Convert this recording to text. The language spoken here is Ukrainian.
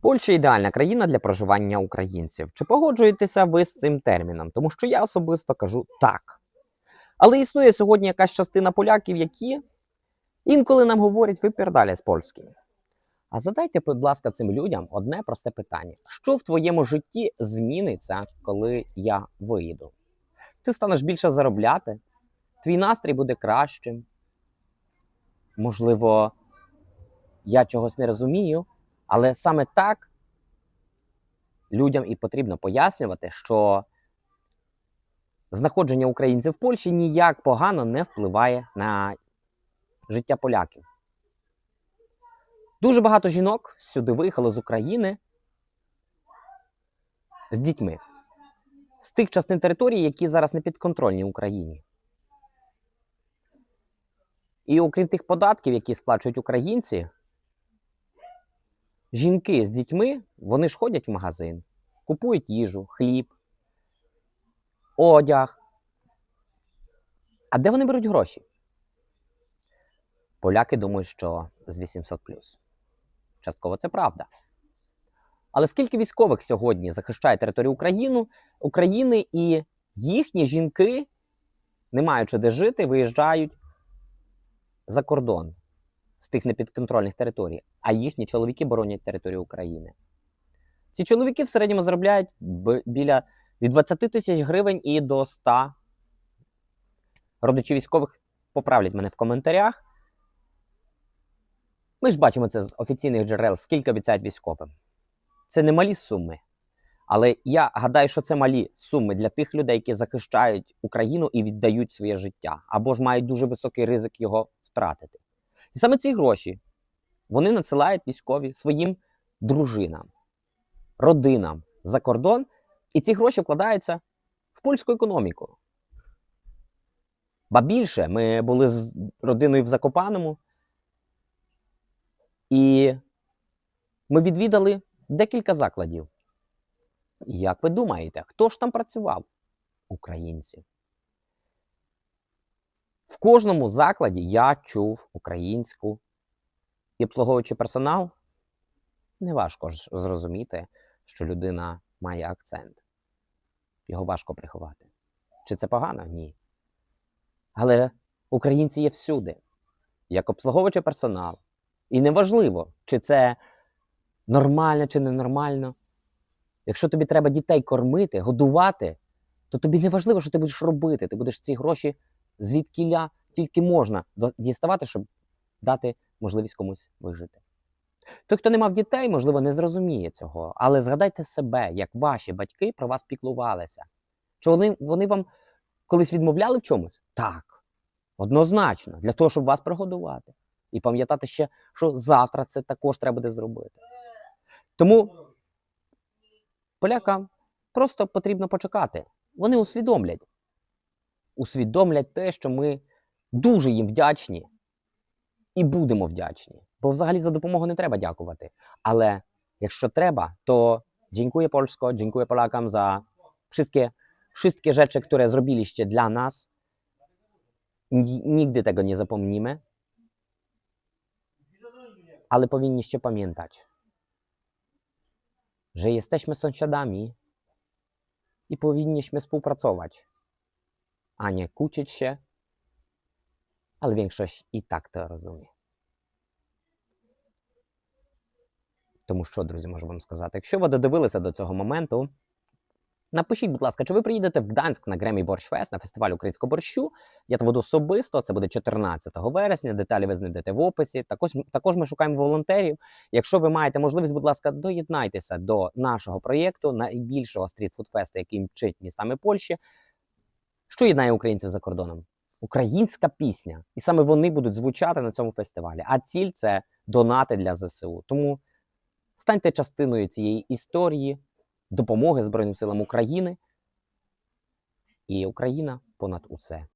Польща ідеальна країна для проживання українців. Чи погоджуєтеся ви з цим терміном? Тому що я особисто кажу так. Але існує сьогодні якась частина поляків, які інколи нам говорять ви пердалі з польським. А задайте, будь ласка, цим людям одне просте питання: що в твоєму житті зміниться, коли я виїду? Ти станеш більше заробляти, твій настрій буде кращим. Можливо, я чогось не розумію, але саме так людям і потрібно пояснювати, що знаходження українців в Польщі ніяк погано не впливає на життя поляків. Дуже багато жінок сюди виїхало з України з дітьми з тих частин території, які зараз не підконтрольні Україні. І окрім тих податків, які сплачують українці, жінки з дітьми вони ж ходять в магазин, купують їжу, хліб, одяг. А де вони беруть гроші? Поляки думають, що з 800 Частково це правда. Але скільки військових сьогодні захищає територію України, України і їхні жінки, не маючи де жити, виїжджають за кордон з тих непідконтрольних територій, а їхні чоловіки боронять територію України. Ці чоловіки в середньому заробляють біля від 20 тисяч гривень і до 100. Родичі військових поправлять мене в коментарях. Ми ж бачимо це з офіційних джерел, скільки обіцяють військовим. Це не малі суми. Але я гадаю, що це малі суми для тих людей, які захищають Україну і віддають своє життя, або ж мають дуже високий ризик його втратити. І саме ці гроші вони надсилають військові своїм дружинам, родинам за кордон, і ці гроші вкладаються в польську економіку. Ба більше, ми були з родиною в Закопаному, і ми відвідали декілька закладів. Як ви думаєте, хто ж там працював? Українці. В кожному закладі я чув українську і обслуговуючи персонал, неважко ж зрозуміти, що людина має акцент. Його важко приховати. Чи це погано? Ні. Але українці є всюди, як обслуговуючий персонал. І неважливо, чи це нормально чи ненормально. Якщо тобі треба дітей кормити, годувати, то тобі не важливо, що ти будеш робити. Ти будеш ці гроші звідкіля тільки можна діставати, щоб дати можливість комусь вижити. Той, хто не мав дітей, можливо, не зрозуміє цього, але згадайте себе, як ваші батьки про вас піклувалися. Чи вони, вони вам колись відмовляли в чомусь? Так, однозначно, для того, щоб вас прогодувати. І пам'ятати ще, що завтра це також треба буде зробити. Тому полякам просто потрібно почекати. Вони усвідомлять. Усвідомлять те, що ми дуже їм вдячні і будемо вдячні. Бо взагалі за допомогу не треба дякувати. Але якщо треба, to dziękuję Polsko, dziękuję Polakom za wszystkie, wszystkie rzeczy, które zrobiliście dla nas. Ni- Nigdy tego nie zapomnimy. Ale powinniście pamiętać, że jesteśmy sąsiadami i powinniśmy współpracować, A nie kłócić się, ale większość i tak to rozumie. Тому що, друзі, можу вам сказати, якщо ви додивилися до цього моменту, напишіть, будь ласка, чи ви приїдете в Гданськ на Гремі Борщ Фест на фестиваль українського борщу? Я там буду особисто, це буде 14 вересня. Деталі ви знайдете в описі. Також, також ми шукаємо волонтерів. Якщо ви маєте можливість, будь ласка, доєднайтеся до нашого проєкту найбільшого стрітфуд-фесту, який мчить містами Польщі. Що єднає українців за кордоном? Українська пісня, і саме вони будуть звучати на цьому фестивалі. А ціль це донати для ЗСУ. Тому станьте частиною цієї історії, допомоги Збройним силам України. І Україна понад усе.